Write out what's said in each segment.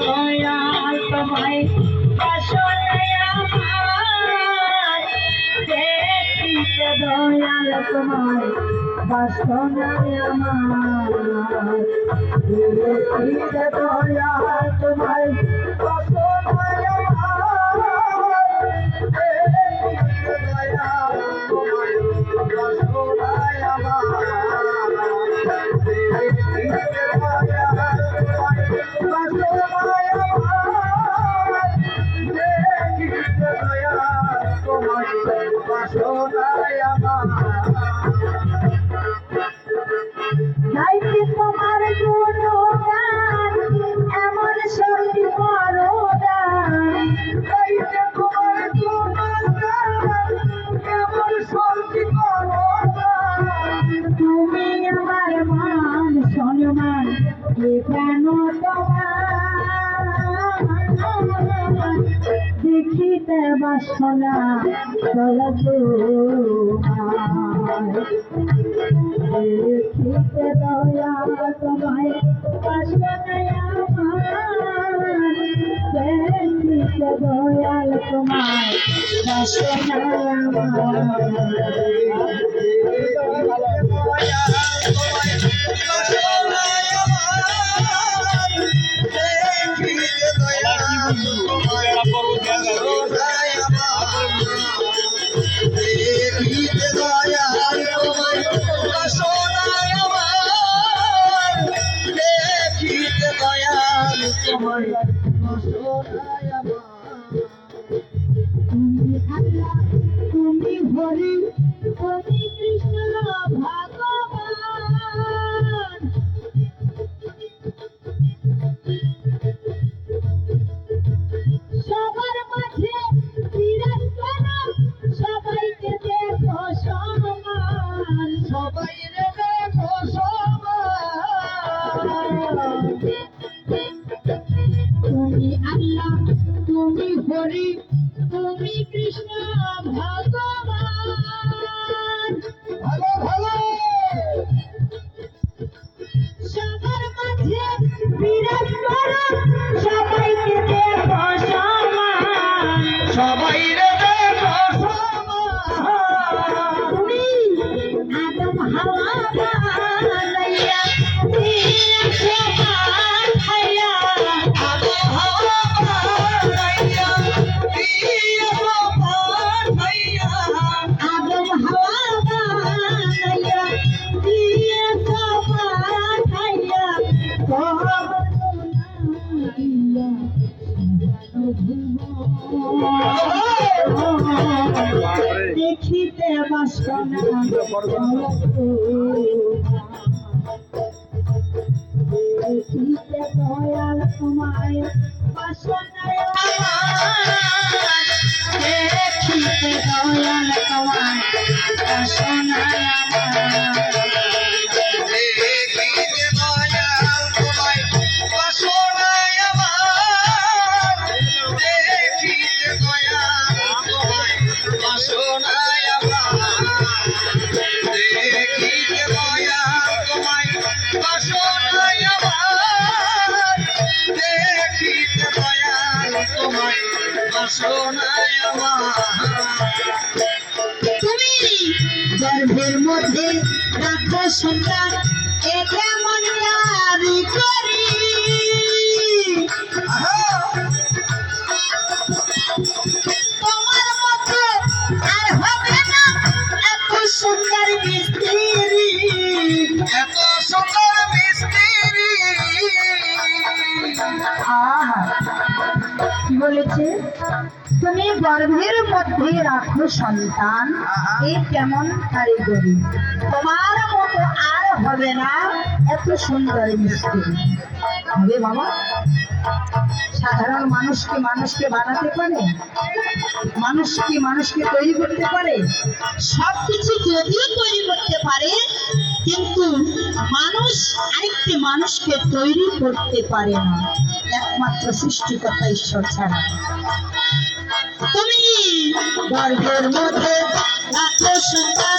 দয়াল তোমায় বাসনায় আমার। দেখিতে দয়াল তোমায় বাসনায় আমার। দেখিতে দয়াল তোমায় বাসনায় গাইতে তোমার দেখিতে দয়া তোমায় আমার দেখিতে দয়াল তোমায় বাসনায় আমার সন্তান এ কেমন দাবি করি। তোমার মতো আর হবে না এত সুন্দর মিস্ত্রি। এত সুন্দর মিস্ত্রি। কি বলেছে? তুমি গর্ভের মধ্যে রাখো সন্তান। এ কেমন কারিগরি তোমার মতো আর হবে না। এত সুন্দর মিস্ত্রি হবে বাবা। সাধারণ মানুষকে মানুষকে বানাতে পারে মানুষ কি মানুষকে তৈরি করতে পারে, সবকিছু যদিও তৈরি করতে পারে, কিন্তু মানুষ আরেকটি মানুষকে তৈরি করতে পারে না। একমাত্র সৃষ্টিকর্তা ঈশ্বর ছাড়া। তুমি গর্ভের মধ্যে রাখো সন্তান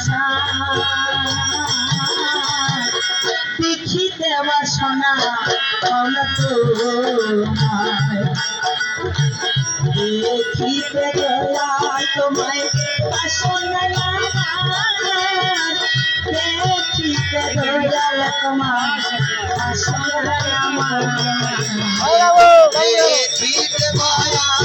আশা দেখিতে আমার সোনা ভাবনা তোমায়। দেখিতে গেলাম তোমায় সোনা দেখিতে গেলাম তোমার সোনা আমার দেখিতে গেলাম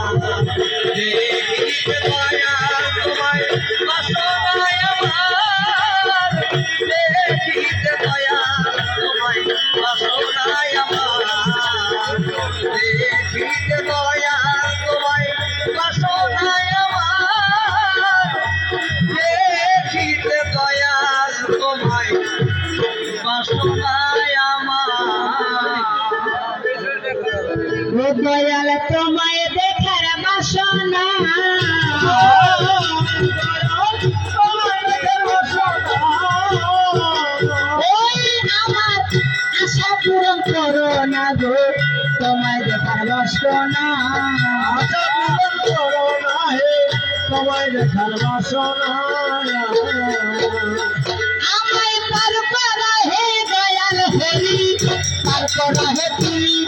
I'm not Yeah. আমায় পার করা হে দয়াল হরি, পার করা হে তুমি,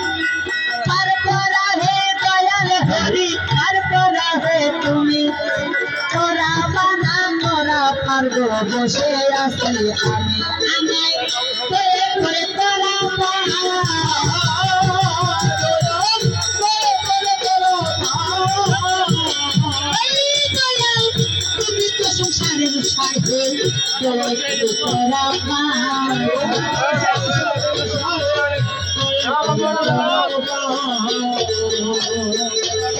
পার করা হে দয়াল হরি, পার করা হে তুমি। তোরা বানা মোরা পার বসে আছি আমি। আমায়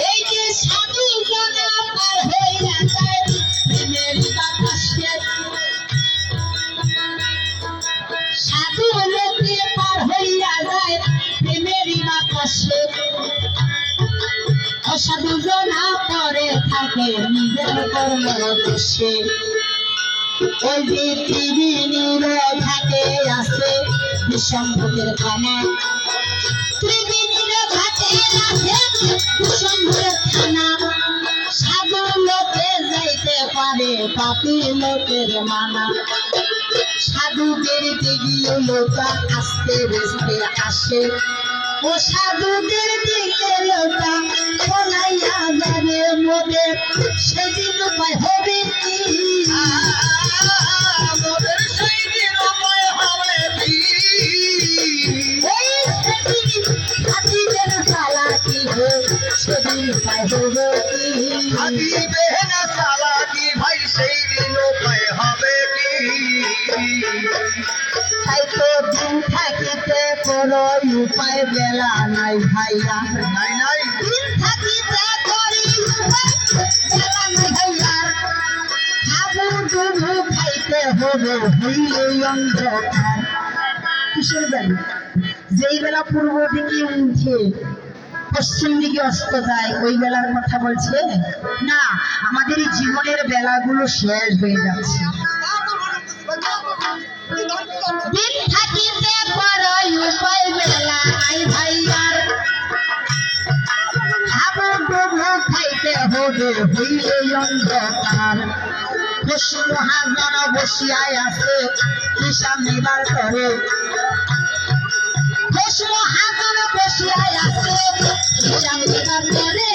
এই যে সাধু জানা পার হইয়া যায় প্রেমের বাতাসে সাধু লোকে জনা পরে থাকে, নিজের কর্ম দেশে এই পৃথিবী নিরঘাতে আসে বিষম ভোগের আসে বিষম সাধু লোকে যাইতে পারে পাপি আস্তে রেস্তে আসে ও সাধুদের দিকে লোকা ফলাইয়া যাবে মোদের। সেদিন উপায় হবে কি? ভাই সেই দিন উপায় হবে থাকিতে কোনো উপায় বেলা নাই ভাইয়া। নাই নাই কিসের যেই বেলা পূর্ব দিকে উঠে পশ্চিম দিকে অস্ত যায় ওই বেলার কথা বলছে না আমাদের জীবনের বেলাগুলো শেষ হয়ে যাচ্ছে খাইতে হবে হইলে অন্ধকার প্রশ্ন হাজার বসিয়ায় আছে, হিসাব নিবার করে প্রশ্ন হাজার বসিয়ায় আছে, হিসাব নিবার করে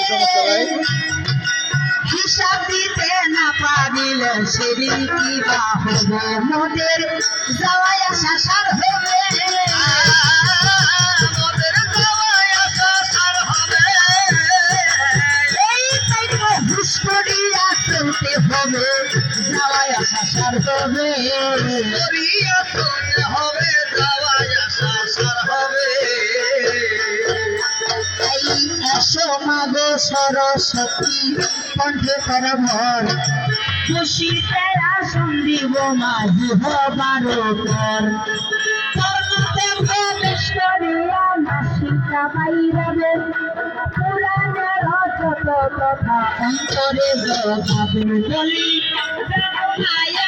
হিসাব দিতে না পারিলে সেদিন কি বা হবে মোদের যাওয়ায় আসা সার হবে হবে যাওয়ায় আসা সার হবে এসো মাগো সরস্বতী কণ্ঠে কর ভর খুশিতে আসন দিব মাঝি হবারো পর প্রবেশ করিয়া নাসিকা বাইরাবে পুরাণের যত কথা অন্তরে জগাবে বলি জগমায়া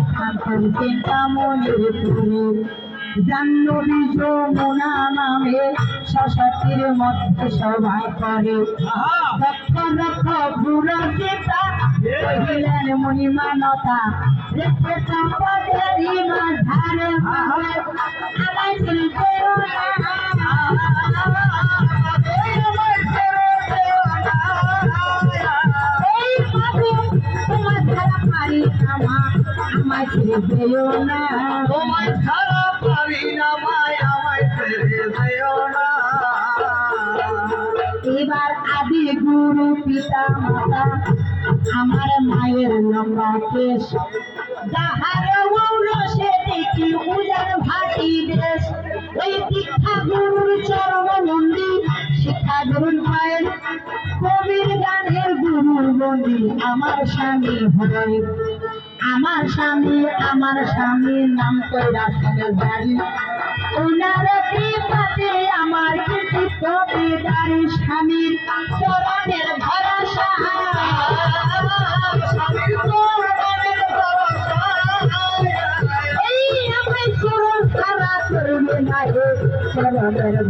স্থান তো চিন্তামণির তুমি জাহ্নবী যমুনা নামে সশক্তির মধ্যে সভা করে মহিমানতা যেও না এবার আদি গুরু পিতা মাতা, আমার মায়ের লম্বা কেশ। যাহার মৌর সে দেখি উজান ভাটি দেশ। ওই দীক্ষা গুরুর চরম মন্দির শিক্ষা গুরুর মায়ের কবির গানের গুরুর বন্দি আমার স্বামী হয় আমার স্বামী, আমার স্বামীর নাম কইরা সঙ্গে বাড়ি ওনার কৃপাতে আমার কৃতিত্ব বিদারি স্বামীর চরণের ভরসা।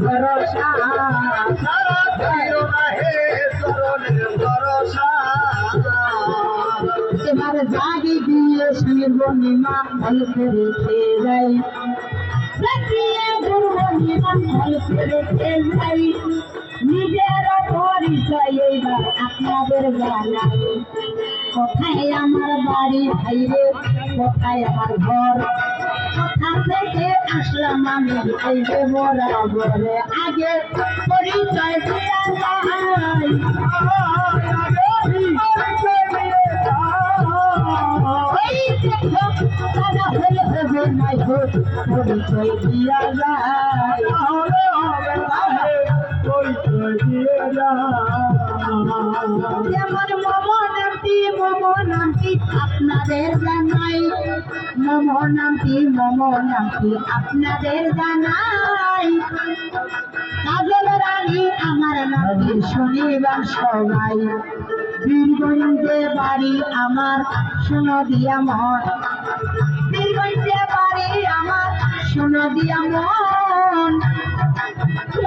ভরসা। ভরসা। এবার জাগি দিয়ে রেখে যাই। রাখিয়ে দুর্বনিমা যাই। নিজের পরিচয় আপনাদের জানাই। কোথায় আমার বাড়ি ভাইরে কোথায় আমার ঘর? কোথা থেকে আসলাম আমি এই বরাবরে আগে। পরিচয় দিয়া যাই ওই দেখো দাদা পরিচয় দিয়া যায় তাহলে হবে না পরিচয় দিয়ে যা যেমন মম নামটি মম নামটি আপনাদের জানাই মম নামটি মম নামটি আপনাদের জানাই। কাজল রানী, আমার নামটি শনিবার সবাই। বাড়ি আমার, শুনো দিয়া মন। বীরগঞ্জে বাড়ি আমার, শুনো দিয়া মন।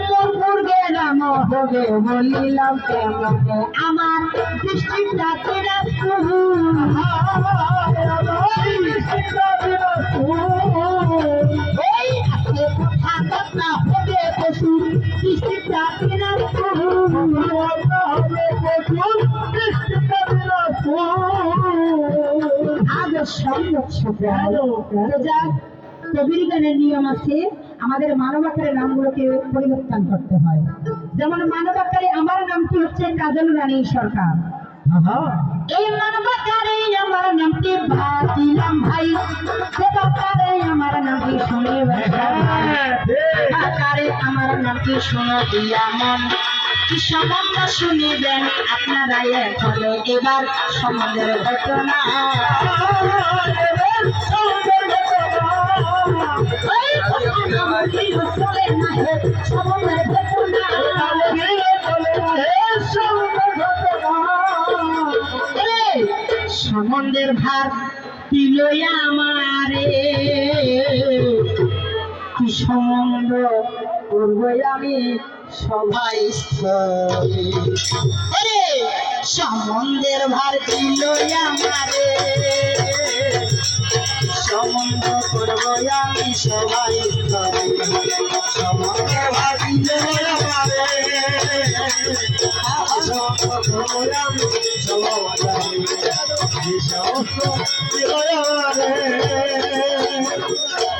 মোরপুর গেলাম হবে বলিলাম, কেমন আমার ডিস্ট্রিক্টটা দিনাজপুর এই আজকে যাক কবির গানের নিয়ম আছে, আমাদের মানব আকারে নামগুলোকে পরিবর্তন করতে হয়। যেমন মানব আকারে আমার নামটি হচ্ছে কাজল রানী সরকার। এই মানব আকারে আমার নামটি বাতিলাম ভাই। সেবাকারে আমার নামটি শুনে আকারে আমার নামটি শুনে দিয়া মন। কি সম্বন্ধ শুনিবেন আপনারা এখানে এবার সমাজের ঘটনা। সমাজের ঘটনা। আমারে। কি সম্বন্ধ করব আমি সবাই ওরে, সম্বন্ধের ভার দিল আমারে। সম্বন্ধ করব আমি সবাই সম্বন্ধের ভার দিল আমারে।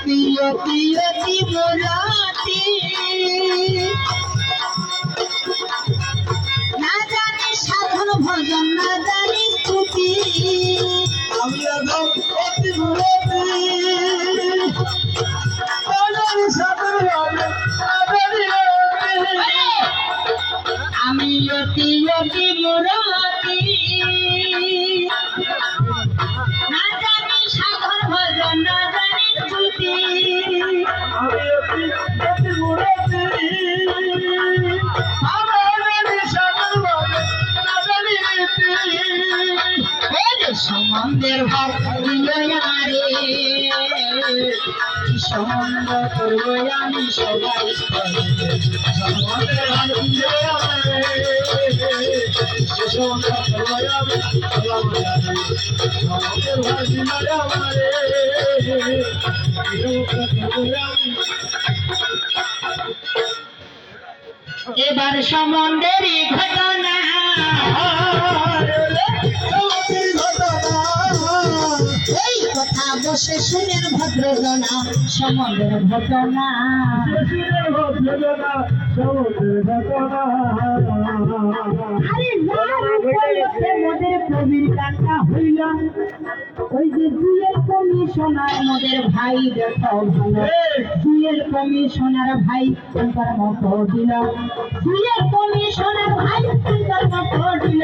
প্রিয় প্রিয় দিবরাতি এর সম্বন্ধের ভাব সম্বন্ধ করব আমি সবাই সম্বন্ধের ভাব দিল এবার সম্বন্ধের ঘটনা। এই কথা বসে শুনেন ভদ্রজনা সমন্দের ঘটনা। আরে উপলক্ষে মোদের প্রবীর কান্না হইল। ওই যে দুয়ের কমিশনার মোদের ভাই দেখো ভালো দুয়ের কমিশনার ভাই তার মতো দিল। দুয়ের কমিশনার ভাই তার মতো দিল।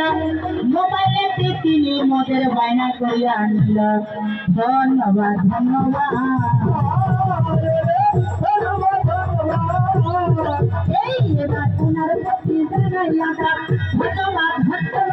মোবাইলে তিনি মোদের বায়না করিয়া আনল। ধন্যবাদ ধন্যবাদ। এই এবার ওনার প্রতি জানাইয়া ধন্যবাদ ধন্যবাদ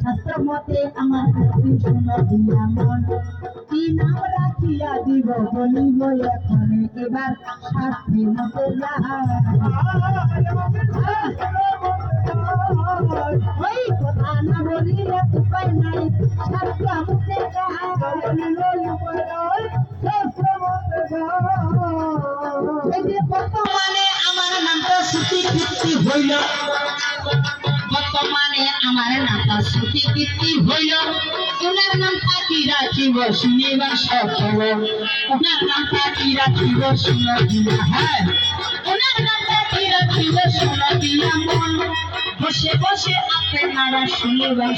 শাস্ত্র মতে আমার প্রতি শুনো দিয়া মন কি নাম রাখিয়া দিব বলিব এখন এবার শাস্ত্রী মতে যাহা কথা না বলিলে শ্রুতি কীর্তি হইল। ওনার নাম রাখিব সফল ওনার নাম রাখিব শুনবিয়া হ্যাঁ ওনার নাম রাখিব শুনবিয়া মন। বসে বসে আপনারা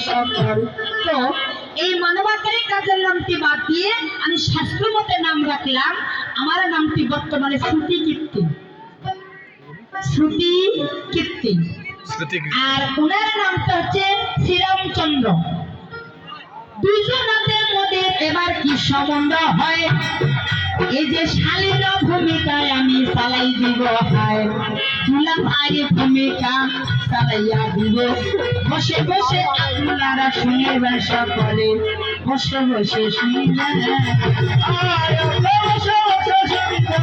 সফল তো, এই মানবাকারী কাজের নামটি বাদ দিয়ে আমি শাস্ত্র মতে নাম রাখলাম। আমার নামটি বর্তমানে শ্রুতি কীর্তি। শ্রুতি কীর্তি। আর ওনার নামটা হচ্ছে শ্রীরামচন্দ্র দুজনাদের মধ্যে এবার কি সম্বন্ধ হয়? এই যে শালীন ভূমিকায় আমি চালাই দিব হয়। তুলা ভাইয়ের ভূমিকা চালাইয়া দিব। বসে বসে আপনারা শুনিবেন সকলে বসে বসে শুনিবেন বসে বসে শুনিবেন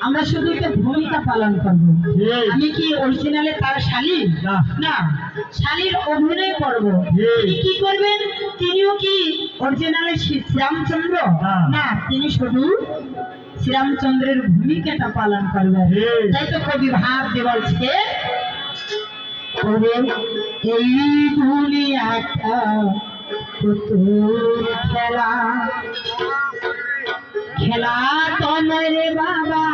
আমরা শুধু একটা ভূমিকা পালন করব। আমি কি অরিজিনালে তার শালী? না। শালীর অভিনয় করব। তিনি কি করবেন? তিনিও কি অরিজিনালে শ্রীরামচন্দ্র? না। তিনি শুধু শ্রীরামচন্দ্রের ভূমিকাটা পালন করবেন। তাই তো কবি ভাব বলছে এই দুনিয়াটা পুতুল খেলা। খেলা তো নয় রে বাবা।